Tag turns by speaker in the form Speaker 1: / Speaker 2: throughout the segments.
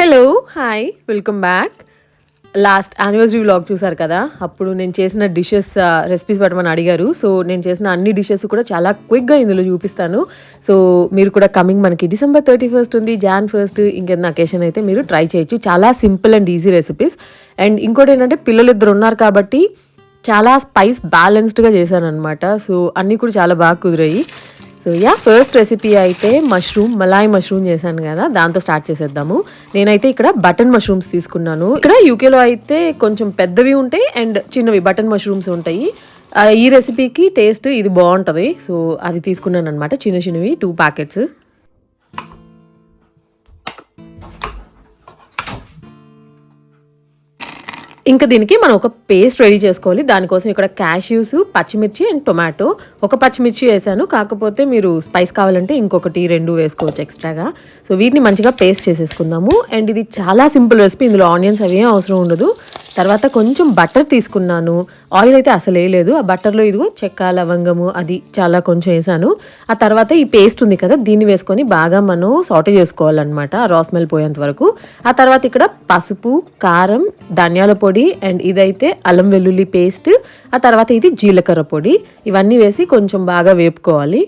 Speaker 1: Hello hi welcome back last anniversary vlog చూసారు కదా? అప్పుడు నేను చేసిన డిషెస్ రెసిపీస్ పెట్టమని అడిగారు. సో నేను చేసిన అన్ని డిషెస్ కూడా చాలా క్విక్గా ఇందులో చూపిస్తాను. సో మీరు కూడా కమింగ్ మనకి డిసెంబర్ థర్టీ ఫస్ట్ ఉంది జాన్ ఫస్ట్ ఇంకేదైనా అకేషన్ అయితే మీరు ట్రై చేయొచ్చు. చాలా simple and easy recipes and ఇంకోటి ఏంటంటే పిల్లలు ఇద్దరు ఉన్నారు కాబట్టి చాలా స్పైస్ బ్యాలెన్స్డ్గా చేశాను అనమాట సో అన్నీ కూడా చాలా బాగా కుదిరాయి. సో యా ఫస్ట్ రెసిపీ అయితే మష్రూమ్ మలాయ్ మష్రూమ్ చేశాను కదా దాంతో స్టార్ట్ చేసేద్దాము. నేనైతే ఇక్కడ బటన్ మష్రూమ్స్ తీసుకున్నాను. ఇక్కడ యూకేలో అయితే కొంచెం పెద్దవి ఉంటాయి అండ్ చిన్నవి బటన్ మష్రూమ్స్ ఉంటాయి. ఈ రెసిపీకి టేస్ట్ ఇది బాగుంటుంది. సో అది తీసుకున్నాను అనమాట చిన్న చిన్నవి టూ ప్యాకెట్స్ ఇంకా దీనికి మనం ఒక పేస్ట్ రెడీ చేసుకోవాలి. దానికోసం ఇక్కడ క్యాష్యూస్ పచ్చిమిర్చి అండ్ టొమాటో. ఒక పచ్చిమిర్చి వేసాను. కాకపోతే మీరు స్పైస్ కావాలంటే ఇంకొకటి రెండు వేసుకోవచ్చు ఎక్స్ట్రాగా. సో వీటిని మంచిగా పేస్ట్ చేసేసుకుందాము. అండ్ ఇది చాలా సింపుల్ రెసిపీ. ఇందులో ఆనియన్స్ అవి అవసరం ఉండదు. తర్వాత కొంచెం బటర్ తీసుకున్నాను. ఆయిల్ అయితే అసలు వేయలేదు ఆ బటర్లో ఇదిగో చెక్క లవంగము అది చాలా కొంచెం వేసాను. ఆ తర్వాత ఈ పేస్ట్ ఉంది కదా దీన్ని వేసుకొని బాగా మనం సాటే చేసుకోవాలన్నమాట ఆ రా స్మెల్ పోయేంత వరకు. ఆ తర్వాత ఇక్కడ పసుపు కారం ధనియాల పొడి అండ్ ఇదైతే అల్లం వెల్లుల్లి పేస్ట్. ఆ తర్వాత ఇది జీలకర్ర పొడి. ఇవన్నీ వేసి కొంచెం బాగా వేపుకోవాలి.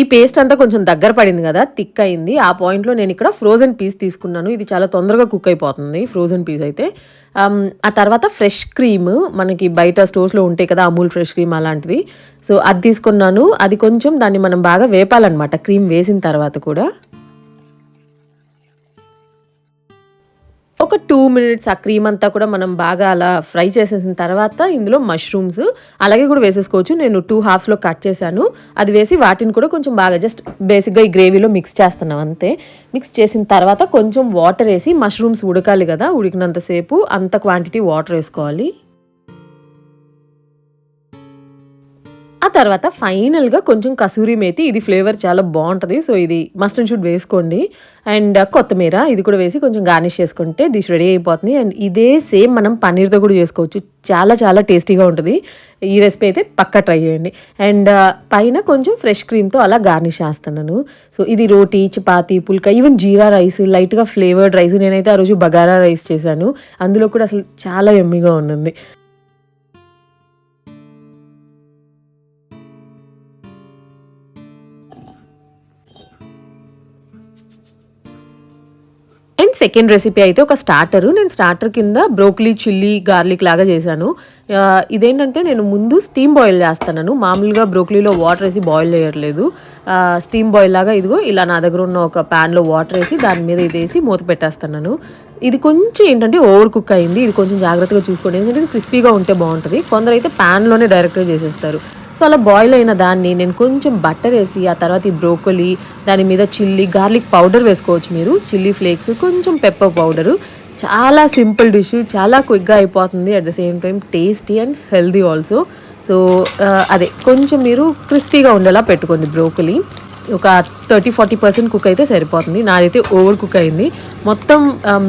Speaker 1: ఈ పేస్ట్ అంతా కొంచెం దగ్గర పడింది కదా థిక్ అయింది. ఆ పాయింట్లో నేను ఇక్కడ ఫ్రోజన్ పీస్ తీసుకున్నాను. ఇది చాలా తొందరగా కుక్ అయిపోతుంది ఫ్రోజన్ పీస్ అయితే. Um, ఆ తర్వాత ఫ్రెష్ క్రీమ్ మనకి బయట స్టోర్స్లో ఉంటాయి కదా అమూల్ ఫ్రెష్ క్రీమ్ అలాంటిది. సో అది తీసుకున్నాను. అది కొంచెం దాన్ని మనం బాగా వేపాలన్నమాట క్రీమ్ వేసిన తర్వాత కూడా. ఒక టూ మినిట్స్ ఆ క్రీమ్ అంతా కూడా మనం బాగా అలా ఫ్రై చేసేసిన తర్వాత ఇందులో మష్రూమ్స్ అలాగే కూడా వేసేసుకోవచ్చు. నేను టూ హాఫ్స్లో కట్ చేశాను. అది వేసి వాటిని కూడా కొంచెం బాగా జస్ట్ బేసిక్గా ఈ గ్రేవీలో మిక్స్ చేస్తున్నాం అంతే. మిక్స్ చేసిన తర్వాత కొంచెం వాటర్ వేసి మష్రూమ్స్ ఉడకాలి కదా ఉడికినంతసేపు అంత క్వాంటిటీ వాటర్ వేసుకోవాలి. ఆ తర్వాత ఫైనల్గా కొంచెం కసూరి మేతి ఇది ఫ్లేవర్ చాలా బాగుంటుంది సో ఇది మస్ట్ అండ్ షుడ్ వేసుకోండి. అండ్ కొత్తిమీర ఇది కూడా వేసి కొంచెం గార్నిష్ చేసుకుంటే డిష్ రెడీ అయిపోతుంది. అండ్ ఇదే సేమ్ మనం పన్నీర్తో కూడా చేసుకోవచ్చు. చాలా చాలా టేస్టీగా ఉంటుంది. ఈ రెసిపీ అయితే పక్కా ట్రై చేయండి. అండ్ పైన కొంచెం ఫ్రెష్ క్రీమ్తో అలా గార్నిష్ చేస్తున్నాను. సో ఇది రోటీ చపాతీ పుల్కా ఈవెన్ జీరా రైస్ లైట్గా ఫ్లేవర్డ్ రైస్ నేనైతే ఆ రోజు బగారా రైస్ చేశాను. అందులో కూడా అసలు చాలా ఎమ్మిగా ఉన్నది. అండ్ సెకండ్ రెసిపీ అయితే ఒక స్టార్టర్ నేను స్టార్టర్ కింద బ్రోకలీ చిల్లీ గార్లిక్ లాగా చేశాను. ఇదేంటంటే నేను ముందు స్టీమ్ బాయిల్ చేస్తున్నాను మామూలుగా బ్రోక్లీలో వాటర్ వేసి బాయిల్ చేయట్లేదు. స్టీమ్ బాయిల్ లాగా ఇదిగో ఇలా నా దగ్గర ఉన్న ఒక ప్యాన్లో వాటర్ వేసి దాని మీద ఇది వేసి మూత పెట్టేస్తున్నాను ఇది కొంచెం ఏంటంటే ఓవర్ కుక్ అయింది. ఇది కొంచెం జాగ్రత్తగా చూసుకోండి. ఎందుకంటే ఇది క్రిస్పీగా ఉంటే బాగుంటుంది. కొందరు అయితే ప్యాన్లోనే డైరెక్ట్గా చేసేస్తారు. సో అలా బాయిల్ అయిన దాన్ని నేను కొంచెం బట్టర్ వేసి ఆ తర్వాత ఈ బ్రోకలీ దాని మీద చిల్లీ గార్లిక్ పౌడర్ వేసుకోవచ్చు మీరు. చిల్లీ ఫ్లేక్స్ కొంచెం పెప్పర్ పౌడరు చాలా సింపుల్ డిష్ చాలా క్విక్గా అయిపోతుంది. At the same time tasty and healthy also so అదే కొంచెం మీరు క్రిస్పీగా ఉండేలా పెట్టుకోండి బ్రోకలీ ఒక థర్టీ ఫార్టీ పర్సెంట్ కుక్ అయితే సరిపోతుంది. నాదైతే ఓవర్ కుక్ అయింది. మొత్తం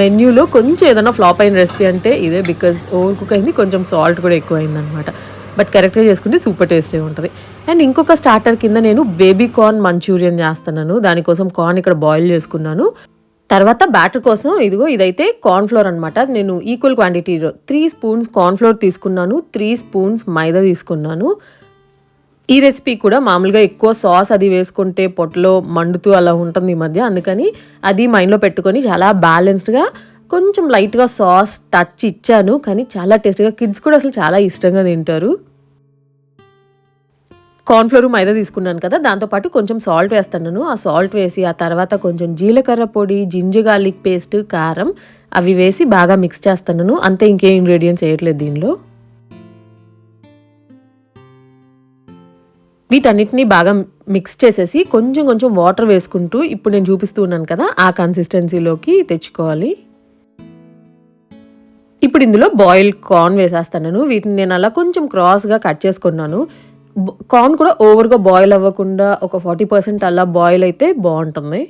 Speaker 1: మెన్యూలో కొంచెం ఏదైనా ఫ్లాప్ అయిన రెసిపీ అంటే ఇదే బికాజ్ ఓవర్ కుక్ అయింది. కొంచెం సాల్ట్ కూడా ఎక్కువ అయిందనమాట బట్ కరెక్ట్గా చేసుకుంటే సూపర్ టేస్టీ ఉంటుంది. అండ్ ఇంకొక స్టార్టర్ కింద నేను బేబీ కార్న్ మంచూరియన్ చేస్తున్నాను. దానికోసం కార్న్ ఇక్కడ బాయిల్ చేసుకున్నాను. తర్వాత బ్యాటర్ కోసం ఇదిగో ఇదైతే కార్న్ ఫ్లోర్ అనమాట నేను ఈక్వల్ క్వాంటిటీలో త్రీ స్పూన్స్ కార్న్ ఫ్లోర్ తీసుకున్నాను. త్రీ స్పూన్స్ మైదా తీసుకున్నాను. ఈ రెసిపీ కూడా మామూలుగా ఎక్కువ సాస్ అది వేసుకుంటే పొట్టలో మండుతూ అలా ఉంటుంది ఈ మధ్య. అందుకని అది మైండ్లో పెట్టుకొని చాలా బ్యాలెన్స్డ్గా కొంచెం లైట్గా సాస్ టచ్ ఇచ్చాను కానీ చాలా టేస్ట్గా. కిడ్స్ కూడా అసలు చాలా ఇష్టంగా తింటారు. కార్న్ఫ్లోర్ మైదా తీసుకున్నాను కదా దాంతోపాటు కొంచెం సాల్ట్ వేస్తున్నాను. ఆ సాల్ట్ వేసి ఆ తర్వాత కొంచెం జీలకర్ర పొడి జింజర్ గార్లిక్ పేస్ట్ కారం అవి వేసి బాగా మిక్స్ చేస్తున్నాను. అంతే ఇంకే ఇంగ్రీడియంట్స్ వేయట్లేదు దీనిలో. వీటన్నిటిని బాగా మిక్స్ చేసేసి కొంచెం కొంచెం వాటర్ వేసుకుంటూ ఇప్పుడు నేను చూపిస్తూ ఉన్నాను కదా ఆ కన్సిస్టెన్సీలోకి తెచ్చుకోవాలి. ఇప్పుడు ఇందులో బాయిల్ కార్న్ వేసేస్తాను వీటిని నేను అలా కొంచెం క్రాస్గా కట్ చేసుకున్నాను. కార్న్ కూడా ఓవర్గా బాయిల్ అవ్వకుండా ఒక ఫార్టీ పర్సెంట్ అలా బాయిల్ అయితే బాగుంటుంది.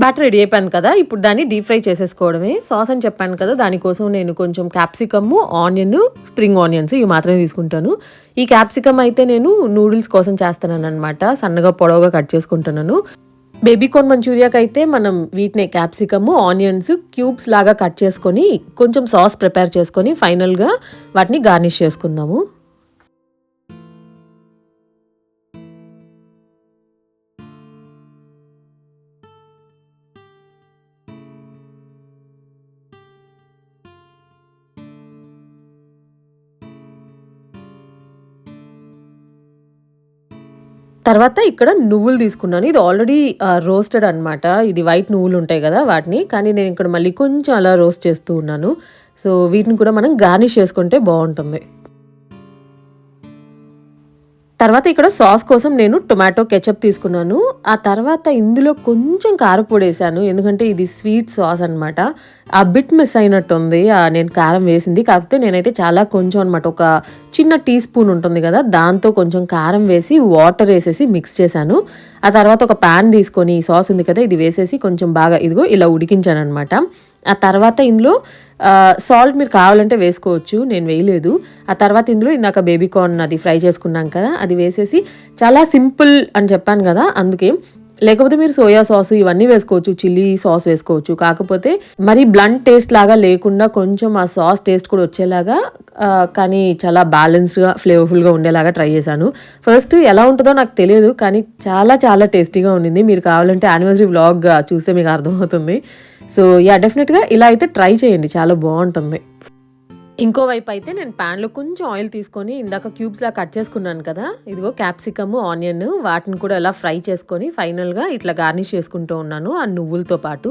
Speaker 1: బ్యాటర్ రెడీ అయిపోయింది కదా? ఇప్పుడు దాన్ని డీప్ ఫ్రై చేసేసుకోవడమే. సాస్ అని చెప్పాను కదా దానికోసం నేను కొంచెం క్యాప్సికమ్ ఆనియన్ స్ప్రింగ్ ఆనియన్స్ ఇవి మాత్రమే తీసుకుంటాను. ఈ క్యాప్సికమ్ అయితే నేను నూడిల్స్ కోసం చేస్తున్నాను అనమాట సన్నగా పొడవుగా కట్ చేసుకుంటున్నాను. బేబీ కార్న్ మంచూరియాకి అయితే మనం వీటిని క్యాప్సికమ్ ఆనియన్స్ క్యూబ్స్ లాగా కట్ చేసుకొని కొంచెం సాస్ ప్రిపేర్ చేసుకొని ఫైనల్గా వాటిని గార్నిష్ చేసుకుందాము. తర్వాత ఇక్కడ నువ్వులు తీసుకున్నాను. ఇది ఆల్రెడీ రోస్టెడ్ అనమాట ఇది వైట్ నువ్వులు ఉంటాయి కదా వాటిని. కానీ నేను ఇక్కడ మళ్ళీ కొంచెం అలా రోస్ట్ చేస్తూ ఉన్నాను. సో వీటిని కూడా మనం గార్నిష్ చేసుకుంటే బాగుంటుంది. తర్వాత ఇక్కడ సాస్ కోసం నేను టొమాటో కెచప్ తీసుకున్నాను. ఆ తర్వాత ఇందులో కొంచెం కారపొడి వేసాను. ఎందుకంటే ఇది స్వీట్ సాస్ అనమాట ఆ బిట్ మిస్ అయినట్టుంది నేను కారం వేసింది. కాకపోతే నేనైతే చాలా కొంచెం అనమాట ఒక చిన్న టీ స్పూన్ ఉంటుంది కదా దాంతో కొంచెం కారం వేసి వాటర్ వేసేసి మిక్స్ చేశాను. ఆ తర్వాత ఒక ప్యాన్ తీసుకొని ఈ సాస్ ఉంది కదా ఇది వేసేసి కొంచెం బాగా ఇదిగో ఇలా ఉడికించాను అనమాట ఆ తర్వాత ఇందులో సాల్ట్ మీరు కావాలంటే వేసుకోవచ్చు నేను వేయలేదు. ఆ తర్వాత ఇందులో ఇందాక బేబీ కార్న్ అది ఫ్రై చేసుకున్నాం కదా అది వేసేసి చాలా సింపుల్ అని చెప్పాను కదా అందుకే. లేకపోతే మీరు సోయా సాస్ ఇవన్నీ వేసుకోవచ్చు చిల్లీ సాస్ వేసుకోవచ్చు. కాకపోతే మరి బ్లంట్ టేస్ట్ లాగా లేకుండా కొంచెం ఆ సాస్ టేస్ట్ కూడా వచ్చేలాగా కానీ చాలా బ్యాలెన్స్డ్గా ఫ్లేవర్ఫుల్గా ఉండేలాగా ట్రై చేశాను. ఫస్ట్ ఎలా ఉంటుందో నాకు తెలియదు కానీ చాలా చాలా టేస్టీగా ఉండింది. మీరు కావాలంటే యానివర్సరీ వ్లాగ్ చూస్తే మీకు అర్థమవుతుంది. సో యా డెఫినెట్గా ఇలా అయితే ట్రై చేయండి. చాలా బాగుంటుంది. ఇంకోవైపు అయితే నేను ప్యాన్లో కొంచెం ఆయిల్ తీసుకొని ఇందాక క్యూబ్స్లా కట్ చేసుకున్నాను కదా ఇదిగో క్యాప్సికమ్ ఆనియన్ వాటిని కూడా ఇలా ఫ్రై చేసుకొని ఫైనల్గా ఇట్లా గార్నిష్ చేసుకుంటూ ఉన్నాను. ఆ నువ్వులతో పాటు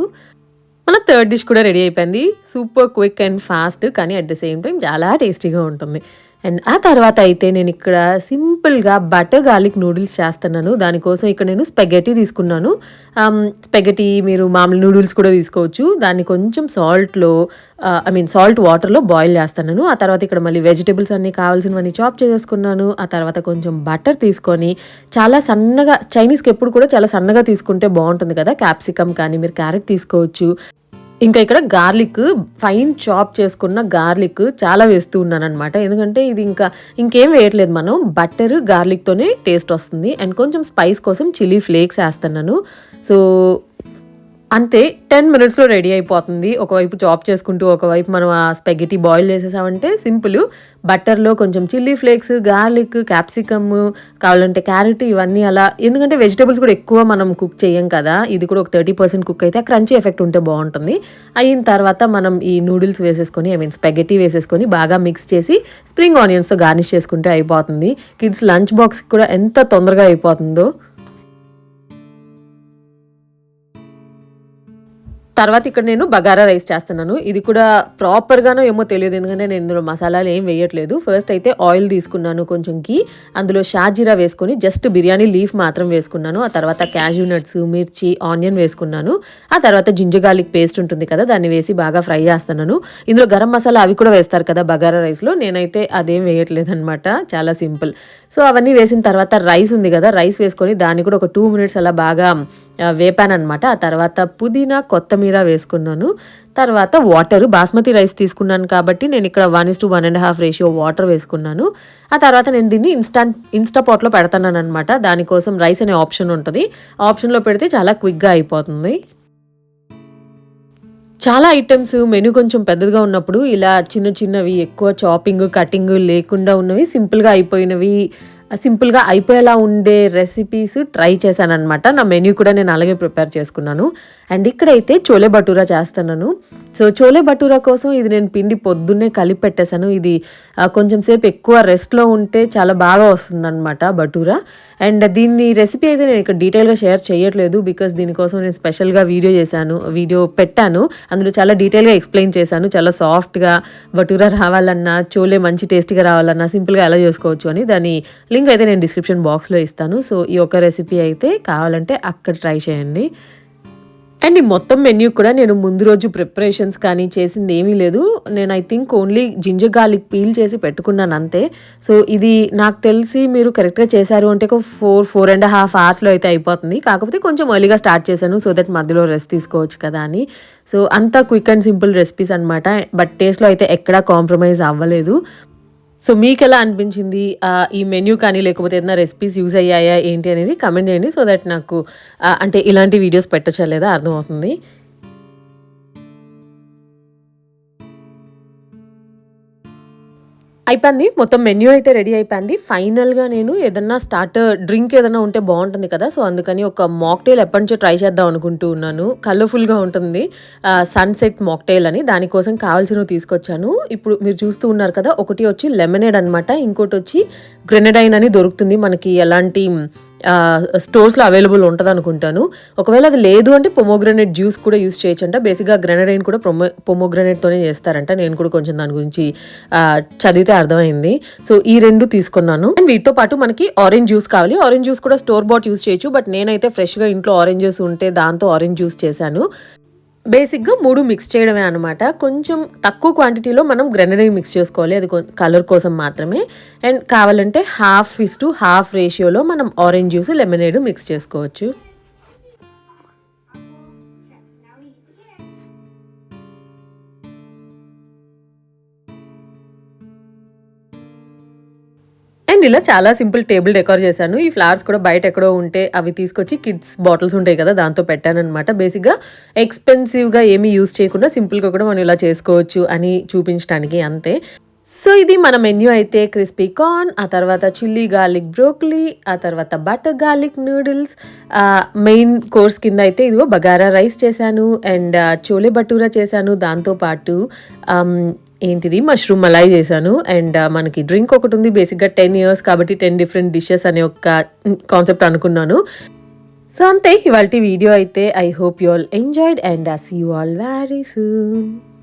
Speaker 1: మన థర్డ్ డిష్ కూడా రెడీ అయిపోయింది. సూపర్ క్విక్ అండ్ ఫాస్ట్ కానీ అట్ ద సేమ్ టైం చాలా టేస్టీగా ఉంటుంది. అండ్ ఆ తర్వాత అయితే నేను ఇక్కడ సింపుల్గా బటర్ గార్లిక్ నూడిల్స్ చేస్తున్నాను. దానికోసం ఇక్కడ నేను స్పెగటీ తీసుకున్నాను. స్పెగటీ మీరు మామూలు నూడిల్స్ కూడా తీసుకోవచ్చు. దాన్ని కొంచెం సాల్ట్లో ఐ మీన్ సాల్ట్ వాటర్లో బాయిల్ చేస్తున్నాను. ఆ తర్వాత ఇక్కడ మళ్ళీ వెజిటేబుల్స్ అన్నీ కావాల్సినవన్నీ చాప్ చేసేసుకున్నాను. ఆ తర్వాత కొంచెం బటర్ తీసుకొని చాలా సన్నగా చైనీస్కి ఎప్పుడు కూడా చాలా సన్నగా తీసుకుంటే బాగుంటుంది కదా. క్యాప్సికమ్ కానీ మీరు క్యారెట్ తీసుకోవచ్చు. ఇంకా ఇక్కడ గార్లిక్ ఫైన్ చాప్ చేసుకున్న గార్లిక్ చాలా వేస్తూ ఉన్నాను అనమాట ఎందుకంటే ఇది ఇంకా ఇంకేం వేయట్లేదు మనం. బట్టర్ గార్లిక్తోనే టేస్ట్ వస్తుంది. అండ్ కొంచెం స్పైస్ కోసం చిల్లీ ఫ్లేక్స్ వేస్తున్నాను. సో అంతే టెన్ మినిట్స్లో రెడీ అయిపోతుంది. ఒకవైపు చాప్ చేసుకుంటూ ఒకవైపు మనం ఆ స్పెగెటీ బాయిల్ చేసేసామంటే సింపుల్ బట్టర్లో కొంచెం చిల్లీ ఫ్లేక్స్ గార్లిక్ క్యాప్సికమ్ కావాలంటే క్యారెట్ ఇవన్నీ అలా. ఎందుకంటే వెజిటేబుల్స్ కూడా ఎక్కువ మనం కుక్ చేయం కదా. ఇది కూడా ఒక థర్టీ పర్సెంట్ కుక్ అయితే క్రంచీ ఎఫెక్ట్ ఉంటే బాగుంటుంది. అయిన తర్వాత మనం ఈ నూడిల్స్ వేసేసుకొని ఐ మీన్ స్పెగెటీ వేసేసుకొని బాగా మిక్స్ చేసి స్ప్రింగ్ ఆనియన్స్తో గార్నిష్ చేసుకుంటే అయిపోతుంది. కిడ్స్ లంచ్ బాక్స్కి కూడా ఎంత తొందరగా అయిపోతుందో. తర్వాత ఇక్కడ నేను బగారా రైస్ చేస్తున్నాను. ఇది కూడా ప్రాపర్గానో ఏమో తెలియదు. ఎందుకంటే నేను ఇందులో మసాలాలు ఏం వేయట్లేదు. ఫస్ట్ అయితే ఆయిల్ తీసుకున్నాను కొంచెం గీ అందులో షాజీరా వేసుకొని జస్ట్ బిర్యానీ లీఫ్ మాత్రం వేసుకున్నాను. ఆ తర్వాత క్యాష్యూ నట్స్ మిర్చి ఆనియన్ వేసుకున్నాను. ఆ తర్వాత జింజర్ గార్లిక్ పేస్ట్ ఉంటుంది కదా దాన్ని వేసి బాగా ఫ్రై చేస్తున్నాను. ఇందులో గరం మసాలా అవి కూడా వేస్తారు కదా బగారా రైస్లో నేనైతే అదేం వేయట్లేదు అనమాట చాలా సింపుల్. సో అవన్నీ వేసిన తర్వాత రైస్ ఉంది కదా రైస్ వేసుకొని దాన్ని కూడా ఒక టూ మినిట్స్ అలా బాగా వేపానమాట వేపాను అనమాట ఆ తర్వాత పుదీనా కొత్తిమీర వేసుకున్నాను. తర్వాత వాటర్ బాస్మతి రైస్ తీసుకున్నాను కాబట్టి నేను ఇక్కడ one is to one and half ratio water వేసుకున్నాను. ఆ తర్వాత నేను దీన్ని ఇన్స్టాంట్ ఇన్స్టా పాట్లో పెడతాను అనమాట దానికోసం రైస్ అనే ఆప్షన్ ఉంటుంది. ఆప్షన్లో పెడితే చాలా క్విక్గా అయిపోతుంది. చాలా ఐటమ్స్ మెనూ కొంచెం పెద్దదిగా ఉన్నప్పుడు ఇలా చిన్న చిన్నవి ఎక్కువ చాపింగ్ కటింగ్ లేకుండా ఉన్నవి సింపుల్గా అయిపోయినవి. సింపుల్గా అయిపోయేలా ఉండే రెసిపీస్ ట్రై చేశాను అనమాట నా మెన్యూ కూడా నేను అలాగే ప్రిపేర్ చేసుకున్నాను. అండ్ ఇక్కడైతే చోలే భటూరా చేస్తున్నాను. సో చోలే భటూరా కోసం ఇది నేను పిండి పొద్దున్నే కలిపి పెట్టేశాను. ఇది కొంచెం సేపు ఎక్కువ రెస్ట్లో ఉంటే చాలా బాగా వస్తుందన్నమాట భటూరా అండ్ దీన్ని రెసిపీ అయితే నేను ఇక్కడ డీటెయిల్గా షేర్ చేయట్లేదు బికాస్ దీనికోసం నేను స్పెషల్గా వీడియో చేశాను వీడియో పెట్టాను. అందులో చాలా డీటెయిల్గా ఎక్స్ప్లెయిన్ చేశాను. చాలా సాఫ్ట్గా భటూరా రావాలన్నా చోలే మంచి టేస్టీగా రావాలన్నా సింపుల్గా ఎలా చేసుకోవచ్చు అని దాని లింక్ అయితే నేను డిస్క్రిప్షన్ బాక్స్లో ఇస్తాను. సో ఈ ఒక్క రెసిపీ అయితే కావాలంటే అక్కడ ట్రై చేయండి. అండ్ ఈ మొత్తం మెన్యూ కూడా నేను ముందు రోజు ప్రిపరేషన్స్ కానీ చేసింది ఏమీ లేదు. నేను I think only ginger garlic peel చేసి పెట్టుకున్నాను అంతే. సో ఇది నాకు తెలిసి మీరు కరెక్ట్గా చేశారు అంటే ఒక ఫోర్ ఫోర్ అండ్ హాఫ్ అవర్స్లో అయితే అయిపోతుంది. కాకపోతే కొంచెం ఎర్లీగా స్టార్ట్ చేశాను సో దట్ మధ్యలో రెస్ట్ తీసుకోవచ్చు కదా అని. సో అంతా క్విక్ అండ్ సింపుల్ రెసిపీస్ అనమాట బట్ టేస్ట్లో అయితే ఎక్కడా కాంప్రమైజ్ అవ్వలేదు. సో మీకు ఎలా అనిపించింది ఈ మెన్యూ కానీ లేకపోతే ఏదైనా రెసిపీస్ యూజ్ అయ్యాయా ఏంటి అనేది కమెంట్ చేయండి సో దట్ నాకు అంటే ఇలాంటి వీడియోస్ పెట్టచ్చా లేదా అర్థమవుతుంది. అయిపోయింది. మొత్తం మెన్యూ అయితే రెడీ అయిపోయింది. ఫైనల్గా నేను ఏదన్నా స్టార్టర్ డ్రింక్ ఏదైనా ఉంటే బాగుంటుంది కదా. సో అందుకని ఒక మాక్టైల్ ఎప్పటి నుంచో ట్రై చేద్దాం అనుకుంటూ ఉన్నాను. కలర్ఫుల్గా ఉంటుంది. సన్సెట్ మాక్టైల్ అని. దానికోసం కావాల్సినవి తీసుకొచ్చాను. ఇప్పుడు మీరు చూస్తూ ఉన్నారు కదా ఒకటి వచ్చి లెమనేడ్ అనమాట ఇంకోటి వచ్చి గ్రెనడైన్ అని దొరుకుతుంది. మనకి ఎలాంటి స్టోర్స్లో అవైలబుల్ ఉంటుంది అనుకుంటాను ఒకవేళ అది లేదు అంటే పొమోగ్రనేట్ జ్యూస్ కూడా యూస్ చేయొచ్చంట. బేసిక్గా గ్రెనడైన్ కూడా పొమో పొమోగ్రనేట్తోనే చేస్తారంట. నేను కూడా కొంచెం దాని గురించి చదివితే అర్థమైంది. సో ఈ రెండు తీసుకున్నాను. అండ్ వీటితో పాటు మనకి ఆరెంజ్ జ్యూస్ కావాలి. ఆరెంజ్ జ్యూస్ కూడా స్టోర్ బాట్ యూస్ చేయొచ్చు. బట్ నేనైతే ఫ్రెష్గా ఇంట్లో ఆరెంజ్ జ్యూస్ ఉంటే దాంతో ఆరెంజ్ జ్యూస్ చేశాను. బేసిక్గా మూడు మిక్స్ చేయడమే అనమాట కొంచెం తక్కువ క్వాంటిటీలో మనం గ్రెనడైన్ మిక్స్ చేసుకోవాలి. అది కలర్ కోసం మాత్రమే. అండ్ కావాలంటే హాఫ్ ఇస్ టు హాఫ్ రేషియోలో మనం ఆరెంజ్ జ్యూస్ లెమనేడ్ మిక్స్ చేసుకోవచ్చు. ఇలా చాలా సింపుల్ టేబుల్ డెకోర్ చేశాను. ఈ ఫ్లవర్స్ కూడా బయట ఎక్కడో ఉంటే అవి తీసుకొచ్చి కిడ్స్ బాటిల్స్ ఉంటాయి కదా దాంతో పెట్టానమాట బేసిక్గా ఎక్స్పెన్సివ్గా ఏమీ యూస్ చేయకుండా సింపుల్గా కూడా మనం ఇలా చేసుకోవచ్చు అని చూపించడానికి అంతే. సో ఇది మన మెన్యూ అయితే క్రిస్పీ కార్న్ ఆ తర్వాత చిల్లీ గార్లిక్ బ్రోక్లీ ఆ తర్వాత butter garlic noodles main course కింద అయితే ఇదిగో బగారా రైస్ చేశాను అండ్ చోలే భటూరా చేశాను. దాంతోపాటు um, ఏంటిది? మష్రూమ్ మలాయి చేశాను. అండ్ uh, మనకి డ్రింక్ ఒకటి ఉంది. బేసిక్గా టెన్ ఇయర్స్ కాబట్టి టెన్ డిఫరెంట్ డిషెస్ అనే ఒక కాన్సెప్ట్ అనుకున్నాను. సో అంతే. ఇవాళ వీడియో అయితే I hope you all enjoyed and see you all very soon